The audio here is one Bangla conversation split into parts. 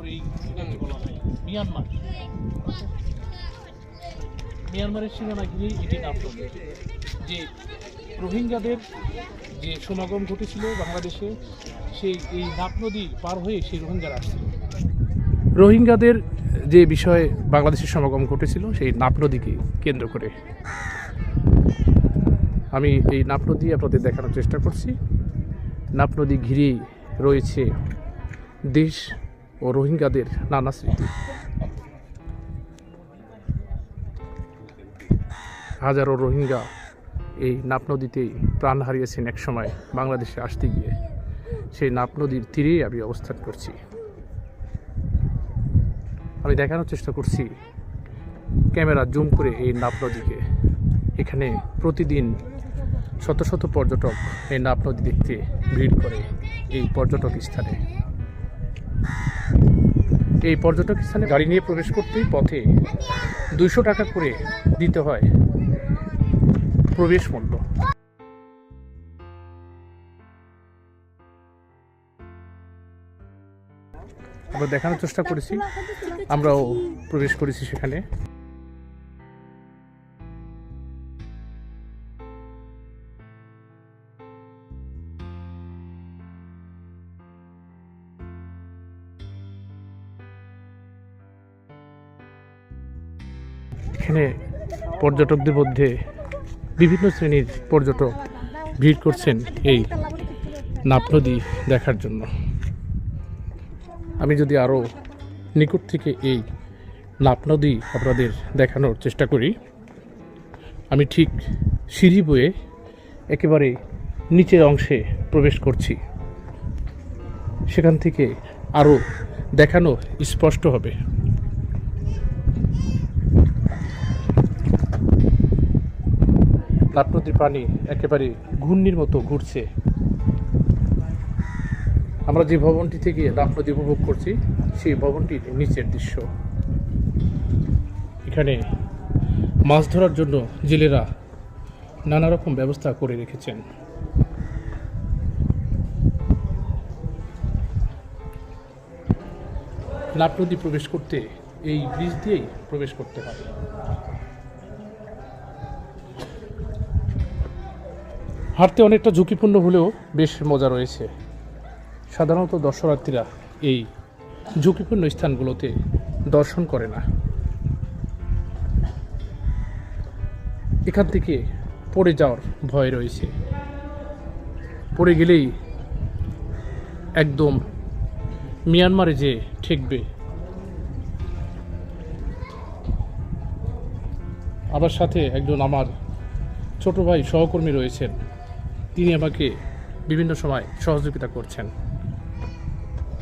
ওই এটাকে বলা হয়। মিয়ানমার। মিয়ানমারের সীমানা ঘিরেই এটি নাম নদী যে রোহিঙ্গাদের যে সমাগম ঘটেছিল বাংলাদেশে, সেই এই নাপ নদী পার হয়ে সেই রোহিঙ্গারা আসছিল। রোহিঙ্গাদের যে বিষয়ে বাংলাদেশের সমাগম ঘটেছিল, সেই নাপ নদীকে কেন্দ্র করে। আমি এই নাপ নদী আপনাদের দেখানোর চেষ্টা করছি। নাপ নদী ঘিরেই রয়েছে দেশ ও রোহিঙ্গাদের নানা স্মৃতি। হাজারো রোহিঙ্গা এই নাপ নদীতেই প্রাণ হারিয়েছেন একসময় বাংলাদেশে আসতে গিয়ে। সেই নাপ নদীর তীরেই আমি অবস্থান করছি। আমি দেখানোর চেষ্টা করছি ক্যামেরা জুম করে এই নাপ নদীকে। এখানে প্রতিদিন শত শত পর্যটক এই নাপ নদী দেখতে ভিড় করে এই পর্যটক স্থানে। এই পর্যটক স্থানে গাড়ি নিয়ে প্রবেশ করতেই পথে দুইশো টাকা করে দিতে হয় প্রবেশ মূল্য। আমরা দেখানোর চেষ্টা করেছি, আমরাও প্রবেশ করেছি সেখানে। এখানে পর্যটকদের মধ্যে বিভিন্ন শ্রেণির পর্যটক ভিড় করছেন এই নাপ নদী দেখার জন্য। আমি যদি আরও নিকট থেকে এই নাপ নদী আপনাদের দেখানোর চেষ্টা করি, আমি ঠিক সিঁড়ি বয়ে একেবারে নিচের অংশে প্রবেশ করছি। সেখান থেকে আরও দেখানো স্পষ্ট হবে। নাপ নদীর পানি একেবারে ঘূর্ণির মতো ঘুরছে। আমরা যে ভবনটি থেকে নাপ নদী উপভোগ করছি, সেই ভবনটির নিচের দৃশ্য। এখানে মাছ ধরার জন্য জেলেরা নানা রকম ব্যবস্থা করে রেখেছেন। নাপ নদী প্রবেশ করতে এই ব্রিজ দিয়েই প্রবেশ করতে হবে হাঁটতে অনেকটা ঝুঁকিপূর্ণ হলেও বেশ মজা রয়েছে। সাধারণত দর্শনার্থীরা এই ঝুঁকিপূর্ণ স্থানগুলোতে দর্শন করে না। এখান থেকে পড়ে যাওয়ার ভয় রয়েছে। পড়ে গেলেই একদম মিয়ানমারে যে ঠেকবে। আবার সাথে একজন আমার ছোট ভাই সহকর্মী রয়েছেন। তিনি আমাকে বিভিন্ন সময় সহযোগিতা করছেন।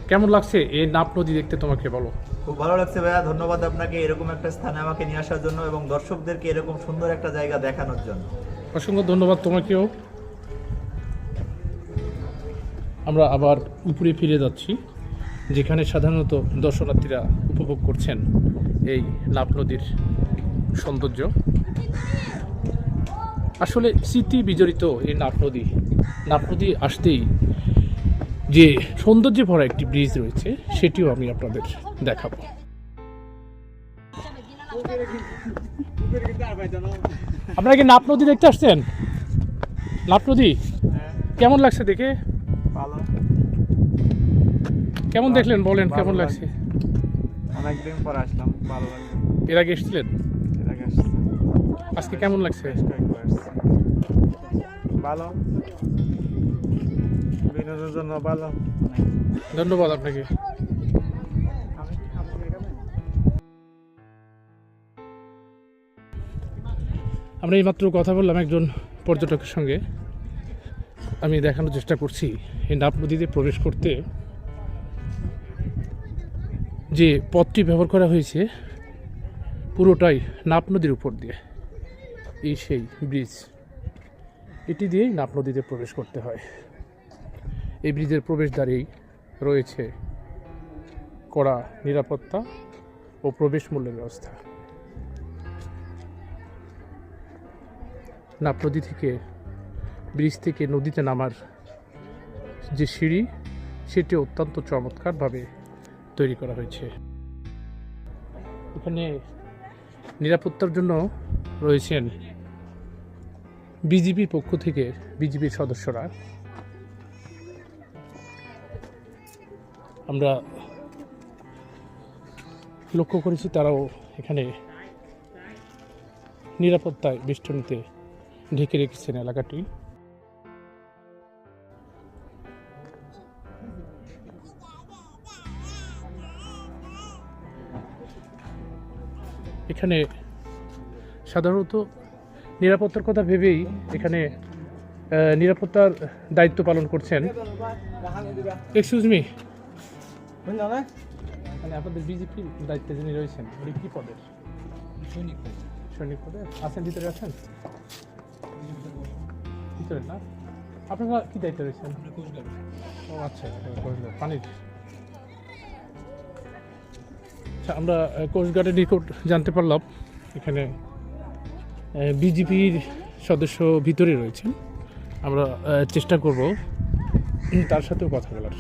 কেমন লাগছে এই নাপ নদী দেখতে তোমাকে বলো? খুব ভালো লাগছে ভাইয়া ধন্যবাদ আপনাকে এরকম একটা স্থানে আমাকে নিয়ে আসার জন্য এবং দর্শকদেরকে এরকম সুন্দর একটা জায়গা দেখানোর জন্য। অসংখ্য ধন্যবাদ তোমাকেও। আমরা আবার উপরে ফিরে যাচ্ছি যেখানে সাধারণত দর্শনার্থীরা উপভোগ করছেন এই নাপ নদীর সৌন্দর্য। আসলে স্মৃতি বিজড়িত এই নাপ নদী নাপ নদী আসতেই যে সৌন্দর্যে ভরা একটি ব্রিজ রয়েছে সেটিও আমি আপনাদের দেখাবো। আপনারা কি নাপ নদী দেখতে আসছেন? নাপ নদী? কেমন লাগছে দেখে? কেমন দেখলেন বলেন কেমন লাগছে। লাগছে। অনেকদিন পর আসলাম ভালো লাগল। এর আগে এসেছিলেন? আজকে কেমন লাগছে? ভালো? বিনোদনের জন্য ভালো। ধন্যবাদ আপনাকে। আমরা এইমাত্র কথা বললাম একজন পর্যটকের সঙ্গে। আমি দেখানোর চেষ্টা করছি। এই নাপ নদীতে প্রবেশ করতে যে পথটি ব্যবহার করা হয়েছে, পুরোটাই নাপ নদীর উপর দিয়ে। এই সেই ব্রিজ। এটি দিয়েই নাপ নদীতে প্রবেশ করতে হয়। এই ব্রিজের প্রবেশদ্বারেই রয়েছে কড়া নিরাপত্তা ও প্রবেশ মূল্যের ব্যবস্থা। নাপ নদী থেকে ব্রিজ থেকে নদীতে নামার যে সিঁড়ি, সেটি অত্যন্ত চমৎকারভাবে তৈরি করা হয়েছে। এখানে নিরাপত্তার জন্য রয়েছেন বিজিবির পক্ষ থেকে বিজিবির সদস্যরা। আমরা লক্ষ্য করেছি তারাও এখানে নিরাপত্তায় বেষ্টনীতে ঢেকে রেখেছেন এলাকাটি। এখানে সাধারণত নিরাপত্তার কথা ভেবেই এখানে নিরাপত্তার দায়িত্ব পালন করছেন। এক্সকিউজ মি মানে আপনাদের বিজেপির দায়িত্বে যিনি রয়েছেন উনি কি পদের সৈনিক পদে। আছেন ভিতরে আছেন? ভিতরে না? আপনারা কি দায়িত্বে রয়েছেন? ও আচ্ছা পানির। আচ্ছা আমরা কোস্টগার্ডের নিকট জানতে পারলাম এখানে বিজেপির সদস্য ভিতরে রয়েছেন। আমরা চেষ্টা করব তার সাথেও কথা বলার।